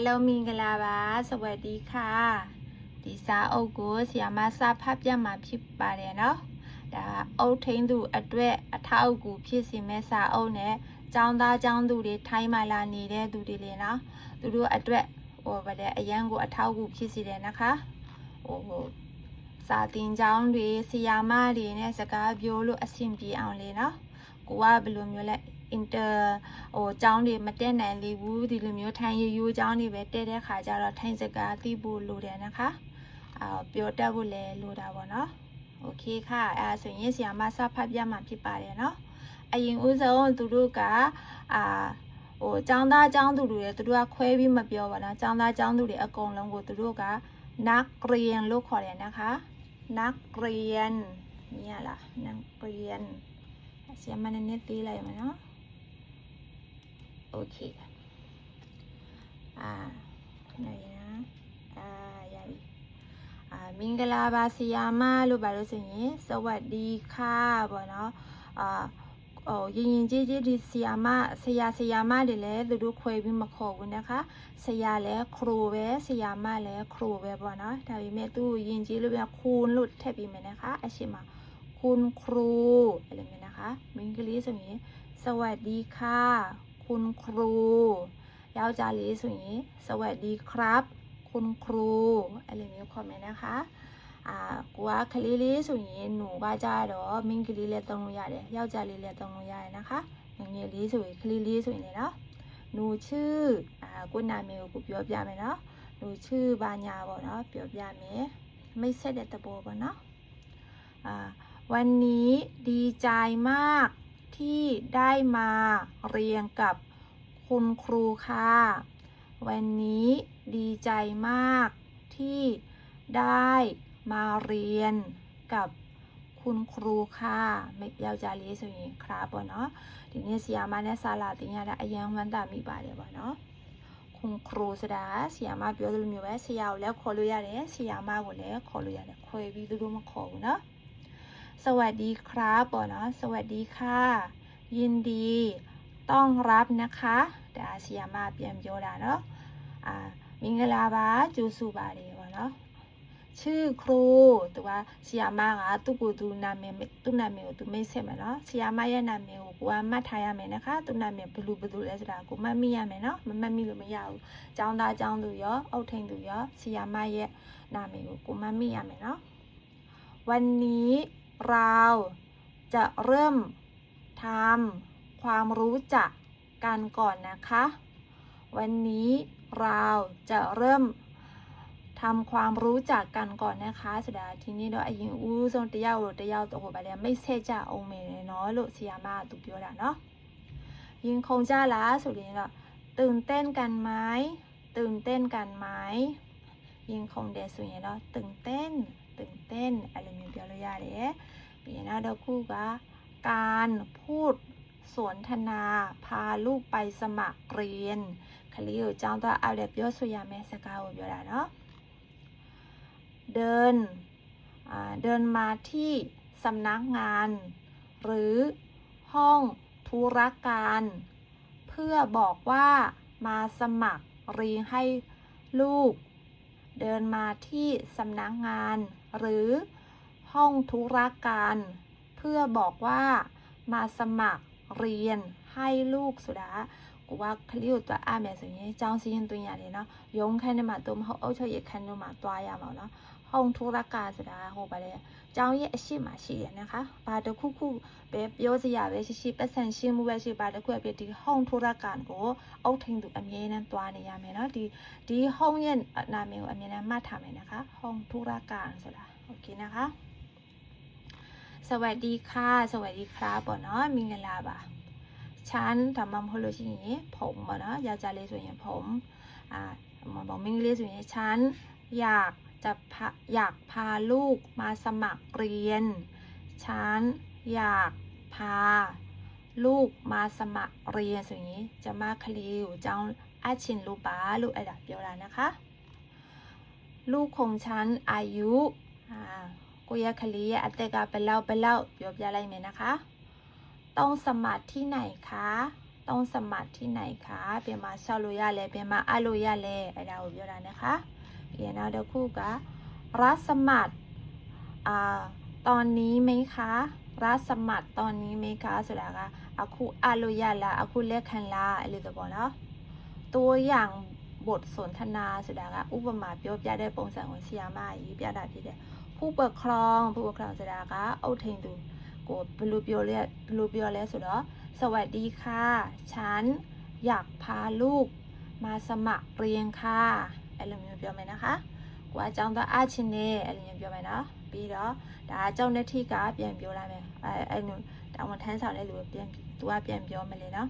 အားလုံးမင်္ဂလာပါစဝတီခါဒီစာအုပ်ကိုဆရာမစာဖတ်ပြမှာဖြစ်ပါတယ်နော်ဒါအုပ်ထိန်သူအတွက်အထောက်အကူဖြစ်စေမဲ့စာအုပ်နဲ့ចောင်းသားចောင်းသူတွေထိုင်းမာလာနေတဲ့သူတွေလေနော်သူတို့အတွက်ဟိုဗတဲ့အရန်ကိုအထောက်အကူဖြစ်စေတယ်นะคะဟိုဟိုစာတင်ကျောင်းတွေဆရာမတွေနဲ့စကားပြောလို့အဆင်ပြေအောင်လေနော်ကိုကဘယ်လိုမျိုးလဲ inter ဟိုကျောင်းတွေမတက်နိုင်လေဘူးဒီလိုမျိုးထိုင်ရရိုးကျောင်းတွေပဲတက်တဲ့ခါကျတော့ထိုင်စကားသိဖို့လိုတယ်นะคะအာပြောတတ်ဖို့လည်းလိုတာပေါ့နော်โอเคค่ะအဲဆိုရင်ဆီယာမစဖတ်ပြမှာဖြစ်ပါတယ်เนาะအရင်ဦးဆုံးသူတို့ကအာဟိုចောင်းသားចောင်းသူတွေသူတို့ကခွဲပြီးမပြောပါနော်ចောင်းသားចောင်းသူတွေအကုန်လုံးကိုသူတို့ကนักเรียนလို့ခေါ်တယ်นะคะ นักเรียน เนี่ยล่ะนักเรียนเสียงมันนิดๆเลยมั้ยเนาะโอเค อ่าไหนนะ อ่าหย่อ่า มิงกลาบาสยามารูบาลุสิงี้สวัสดีค่ะบ่เนาะ อ่า โอ้ยินยินจีจีดิสยามาสยาสยามาเดี๋ยวแล้ดูดูคุยบิมาขอกุนนะคะสยาแล้วครูเวสยามาแล้วครูเวบ่เนาะถ้าวีเมตู้ยินจีรูปแบบคูณลุดแทบอีเมนะคะอาชิมาคุณครูอะไรเงี้ยนะคะ มิงกลีสนีสวัสดีค่ะคุณครู ยาวจารีสุนีสวัสดีครับ คุณครูอะไรนี้คอมเมนต์นะคะอ่ากวคลีลีสุนีหนูว่าจ้าดอมิงคลีเลีตรงนูยาเดยาวจารีเลตรงนูยานะคะอย่างเงี้ยลีสุนีคลีลีสุนีเนาะหนูชื่ออ่ากุนามเมลกูเปียวยาเมเนาะหนูชื่อบานยาบอเนาะปิยยาเมไม่ใช่เดตโบบ่เนาะอ่าวันนี้ดีใจมากที่ ได้ มาเรียงกับคุณครูค่ะ วันนี้ดีใจมากที่ได้มาเรียนกับคุณครู ค่ะเมยาจาลีสุนีครับเนาะทีนี้สยามาเนซาลาติเนียได้ยังมันตามีบาเดียเนาะคุณครูสดาสยามาเบียดลมีไว้สยามแล้วขอรู้ยาเลยสยามาหัวเลยขอรู้ยาเลยคอยวิดูมาขอเนาะสวัสดีครับบอนะสวัสดีค่ะ ยินดีต้องรับนะคะดาสยามาเปียมโยดาเนาะอ่ามิงลาบาจูสุบาเรวะเนาะชื่อครูตัวสยามาอะตุกุตุนามิมตุนามิมตุไม่เสร็จมั้เนาะสยามายะนามเมกู่ะมาดทายามเลนะคะตุนามเมบลูบลูแล้วสระกูมาดม่ยามเลเนาะมันไม่รู้ไม่อยาวจังตาจังดูเยอะเอเถิงดูเยอะสยามายะนามเมกูมาดไม่ยามเลเนาะวันนี้เราจะเริ่มทำความรู้จักกันก่อนนะคะ วันนี้เราจะเริ่มทำความรู้จักกันก่อนนะคะสุดาทีนี้เราอายิงอู้ทรงเตียวเตียวตัวหัวไปเลยไม่เซจ่าองเมเนาะลุสยามาตุกโอละเนาะ ยิงคงจ้าละสุดนี้ละตื่นเต้นกันไหมตื่นเต้นกันไหมยิงคงเดสุเนียเนาะตื่นเต้นตื่นเต้นอะไรนี่เดีြောလို့ရတယ်ပြီးရင်နောက်การพูดสวนธนาพาลูกไปสมัครเรียนคลิးจังตัวอาเး็บยอအားလည်းပြောဆยาရမယ့်เนาะเดินเดินมาที่สำนักงาน หรือห้องธุรการ เพื่อบอกว่ามาสมัครเรียนให้ลูก เดินมาที่สำนักงานหรือห้องธุรการ เพื่อบอกว่า มาสมัครเรียนให้ลูกสุดาว่าคลิปตัวอาเมบบส่วนใหญ่จังสิ่งตัวอย่างเนาะยงแค่เนีมาตัวมันเอาเฉยแค่เนีมาตัวอย่างเราเนาะห้องทุรกาสุดาโฮไปเลยจังยี่สิบมาสิเนี่ยค่ะบาดคู่คู่เบบนยอสิยาเวชิชิเป็นเส้นชิมพเวชิีพบาดคู่เบบนที่ห้องทุรกาโก้เอาถึงดัอันนี้นั่นตัวเนี่ยามเนาะที่ที่ห้องยันนามิวอันนี้นั่นมาทำเลยนะคะห้องทุรกาสุดาโอเคนะคะสวัสดีค่ะสวัสดีครับบ่เนาะมีเวลาบ่ฉันทำมันพลูชินีผมอนนะอยากจะเรียส่วนใหญ่ผมอ่ามันบอกมิงเรียส่วนใหญ่ฉันอยากจะพาอยากพาลูกมาสมัครเรียน ฉัน อยากพาลูกมาสมัครเรียนส่วนนี้ จะมาคลิวเจ้าอาชินลูบาลูกอดับเดียวแล้วนะคะ ลูกของฉัน อายุอ่ากุยาคลีอัตเตกาเป็นเล่าเป็นเล่าเบียบยาอะไรไหมนะคะต้องสมัครที่ไหนคะ ต้องสมัครที่ไหนคะ เป็นมาชาลุยาเลยเป็นมาอาลุยาเลยไอเราเยอะล้นะคะเดี๋ยวนาเดี๋ยวคู่กะรับสมัครอ่าตอนนี้ไหมคะ รับสมัครตอนนี้ไหมคะสุดาคะอาคูอาลุยาละอาคูเลคันละอะไรจะบอกเนาะ ตัวอย่างบทสนทนาสุดาคะอุปมาเปียบยาได้ปงสังของเชียมาอีปยาดาพี่เดียผู้ปกครองผู้ปกครองสุดาคะเอาเทงดูกบลูเบียวเลยบลูเบียวเลยสุดอสวัสดีค่ะ ฉันอยากพาลูกมาสมัครเรียนค่ะไอเอลิมิวเบียวไหมนะคะกว่าจังตัวอาชินเน่เอลิมิวเบียวไหมเนาะปีเนาะถ้าเจ้าหน้าที่ก็เปลี่ยนเบียวไดไหมไอ้ไอ้หนูแต่วันท่านสาวได้รู้เปลี่ยนตัวเปลี่ยนเบียวมาเลยเนาะ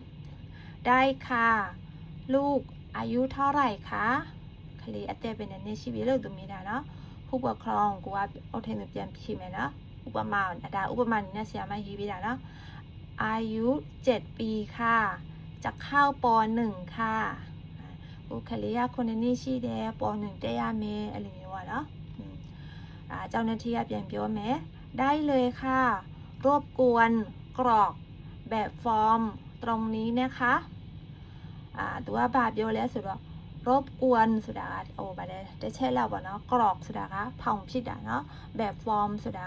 ได้ค่ะ ลูกอายุเท่าไหร่คะคลีอัตเตเป็นในชีวิตเราตรงนี้นะเนาะ ผู้ปกครองกูว่าเอาเทนเปลี่ยนพี่ไหมเนาะอุปมาดาอุปมาเนี่ยเสียมาฮีบิดาเนาะ อายุ 7 ปี ค่ะ จะเข้าป .1 ค่ะโอเคเลยคนนี้ชื่อเดป .1 ได้ยาเมอะไรอ่เงี้ยวะเนาะเจ้าหน้าที่เปลี่ยนเปียนไหมได้เลยค่ะรบกวน กรอก แบบฟอร์ม ตรงนี้นะคะตัว บาบโยแล้วสุดวรารบกวนสุดาโอ้บาได้ได้เช่เราบ่เนาะ กรอก สุดาคะผ่องพิดา เนาะ แบบฟอร์ม สุดา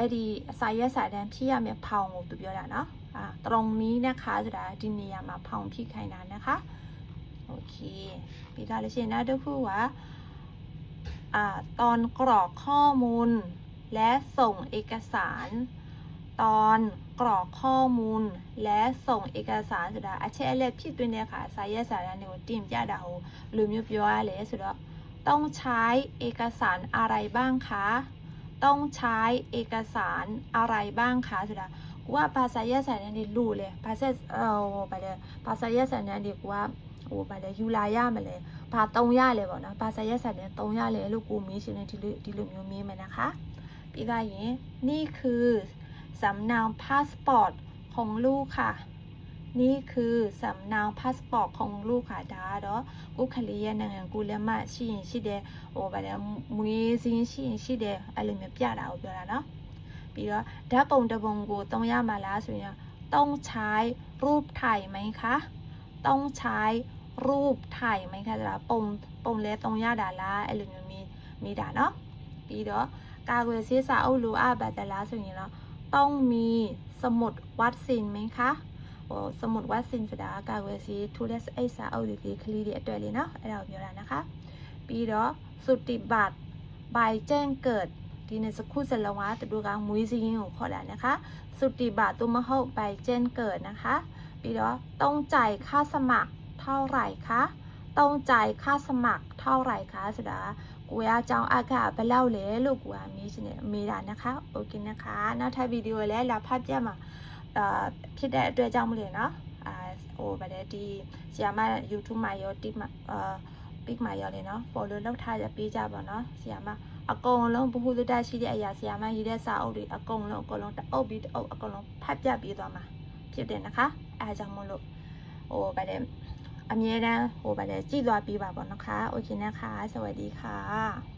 အဲ့ဒီစာရွက်စာတမ်းဖြည့်ရမယ့်ဖောင်ကိုသူပြောတာเนาะအာตรงนี้นะคะဆိုတာဒီနေရာမှာဖောင်ဖြည့်ခိုင်းတာนะคะ โอเคပြီးသားလို့ရှိရင်နောက်တစ်ခုကအာตอนกรอกข้อมูลและส่งเอกสาร ตอนกรอกข้อมูลและส่งเอกสารဆိုတာအချက်အလက်ဖြည့်သွင်းတဲ့ะခါစာရွက်စာတမ်းတွေကိုတင်ပြတာကိုလူမျိုးပြောရလဲဆိုတော့ต้องใช้เอกสารอะไรบ้างคะต้องใช้เอกสารอะไรบ้างคะสุดาว่าภาษาญี่ปุ่นเนี่ยรู้เลยภาษาเออไปเลยภาษาญี่ปุ่นเนี่ยดีกว่าโอ้ไปเลยยูลายามาเลยภาษาตงยาเลยบอกนะภาษาญี่ปุ่นเนี่ยตงยาเลยลูกกูมีชื่อในที่ลูที่ลูกมีไหมนะคะปีกายนี่คือ สำเนาพาสปอร์ตของลูกค่ะนี่คือสำเนาพาสปอร์ตของลูกค่ะดาเนาะกูคลียนังกูเลมาชินชิดเดอโอบาเดมวยซินชินชิเดอะไรืเมียปะดาโอเปลยวเนาะปี่ว่าดาปงตะบงกูต้องย่ามาละสุเนี่ต้องใช้รูปถ่ายไหมคะ ต้องใช้รูปถ่ายไหมคะดาปงปงเลต้องย่าดาละอะไรเมียมีมีดาเนาะปี่ดอการเวซิสาอลูอาบาดาละสุเนี่เนาะต้องมีสมุดวัคซีนไหมคะစမုတ်ဝတ်စင်စတာကာကွယ်စီထူလက်စအိစာအောက်ဒီဒီခလီဒီအတွက်လေးနော်အဲ့ဒါကိုပြောတာนะคะပြီးတော့စုတိဘတ်ဘိုင်แจ้งเกิดဒီနေ့စခုစလုံးကသူတို့ကမွေးစည်းရင်းကိုခေါ်တာนะคะสุติบะตุมะโฮใบเจนเกิดนะคะပြီးတော့တုံးจ่ายค่าสมัครเท่าไหร่คะတုံးจ่ายค่าสมัครเท่าไหร่คะဆိုတာကိုရအကြောင်းအကဘယ်လောက်လဲလို့ကိုကမေးချင်တယ်မေးတာนะคะโอเคนะคะနောက်ထပ်ဗီဒီယိုလည်းလာဖတ်ပြမှာဖြစ်တဲ့အတွက်ကြောင့်မလို့เนาะအာဟိုဗါတယ်ဒီဆီယာမ YouTube မှာရော Tik မှာအာ Tik မှာရောလေเนาะ follow လုပ်ထားရပေးကြပါเนาะဆီယာမအကုန်လုံးဘ ഹു သတ္တရှိတဲ့အရာဆီယာမရေးတဲ့စာအုပ်တွေအကုန်လုံးအကုန်လုံးတအုပ်ပြီးတအုပ်အကုန်လုံးဖတ်ပြပေးသွားမှာဖြစ်တယ်นะคะအဲအကြောင်းမလို့ဟိုဗါတယ်အမြဲတမ်းဟိုဗါတယ်ကြည့်သွားပေးပါပေါ့นะคะโอเคนะคะ สวัสดีค่ะ